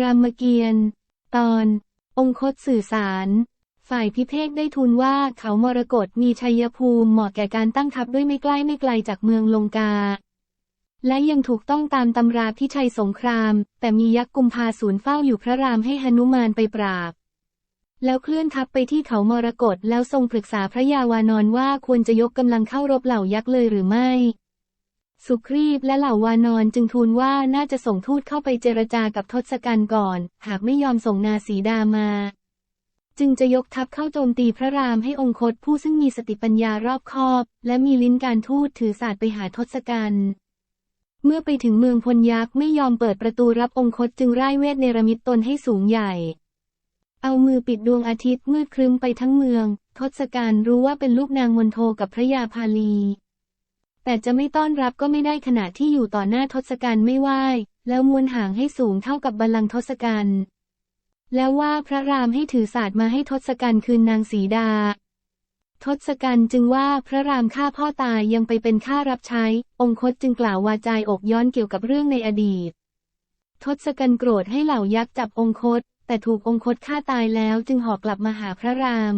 รามเกียรติ์ตอน องคตสื่อสาร ฝ่ายพิเภกได้ทูลว่าเขามรกตมีชัยภูมิเหมาะแก่การตั้งทัพด้วยไม่ใกล้ไม่ไกลจากเมืองลงกา และยังถูกต้องตามตำราพิชัยสงคราม แต่มียักษ์กุมภาศูนย์เฝ้าอยู่พระรามให้หนุมานไปปราบ แล้วเคลื่อนทัพไปที่เขามรกตแล้วทรงปรึกษาพระยาวานอนว่าควรจะยกกำลังเข้ารบเหล่ายักษ์เลยหรือไม่ สุครีบและเหล่าวานอนจึงทูลว่าน่าจะส่งทูตเข้าไปเจรจากับทศกัณฐ์ก่อน หากไม่ยอมส่งนาสีดามา จึงจะยกทัพเข้าโจมตีพระรามให้องคตผู้ซึ่งมีสติปัญญารอบคอบ และมีลิ้นการทูตถือศาสตร์ไปหาทศกัณฐ์เมื่อไปถึงเมืองพลยักษ์ไม่ยอมเปิดประตูรับองคตจึงร่ายเวทเนรมิตตนให้สูงใหญ่ เอามือปิดดวงอาทิตย์มืดครึ้มไปทั้งเมือง ทศกัณฐ์รู้ว่าเป็นลูกนางมนโทกับพระยาพาลี แต่จะไม่ต้อนรับก็ไม่ได้ขณะที่อยู่ต่อหน้าทศกัณฐ์ไม่ไหวแล้วมวนห่างให้สูงเท่ากับบัลลังก์ทศกัณฐ์แล้วว่าพระรามให้ถือศาสตร์มาให้ทศกัณฐ์คืนนางสีดา ทศกัณฐ์จึงว่าพระรามฆ่าพ่อตายยังไปเป็นข้ารับใช้ องคตจึงกล่าววาจายอกย้อนเกี่ยวกับเรื่องในอดีต ทศกัณฐ์โกรธให้เหล่ายักษ์จับองคต แต่ถูกองคตฆ่าตายแล้วจึงหอกกลับมาหาพระราม